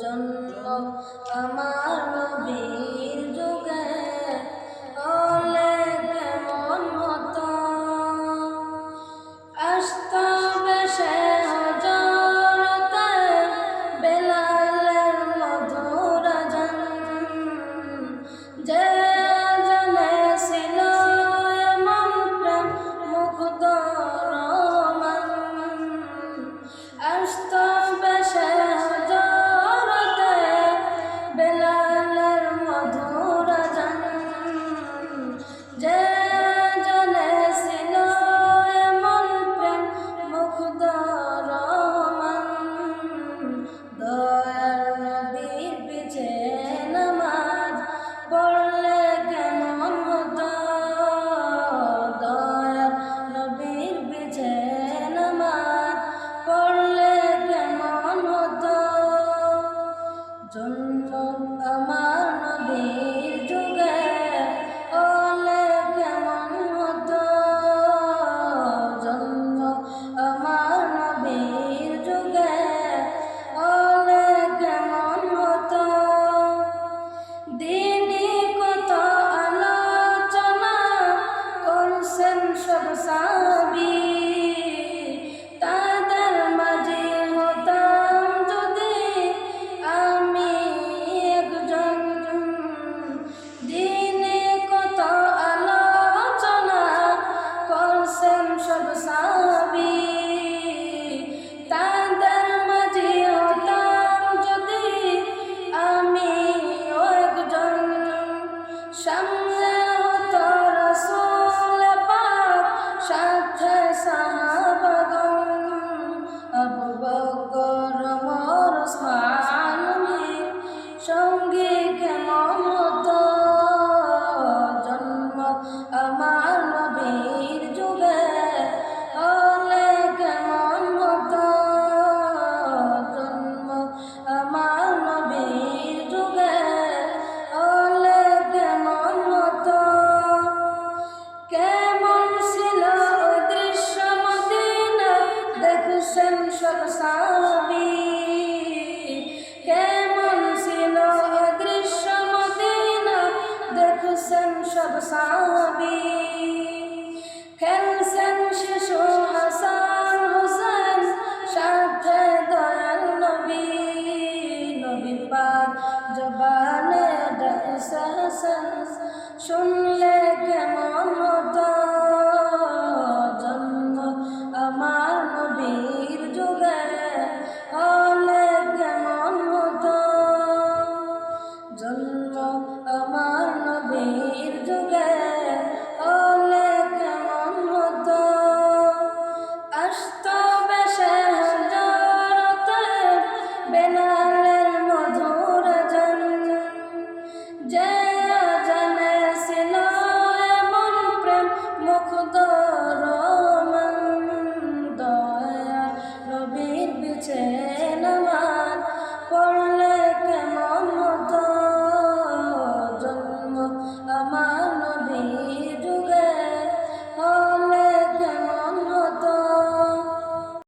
জন্ম আমার নবীর alcançar জবানে শুনলে কেমন মানবে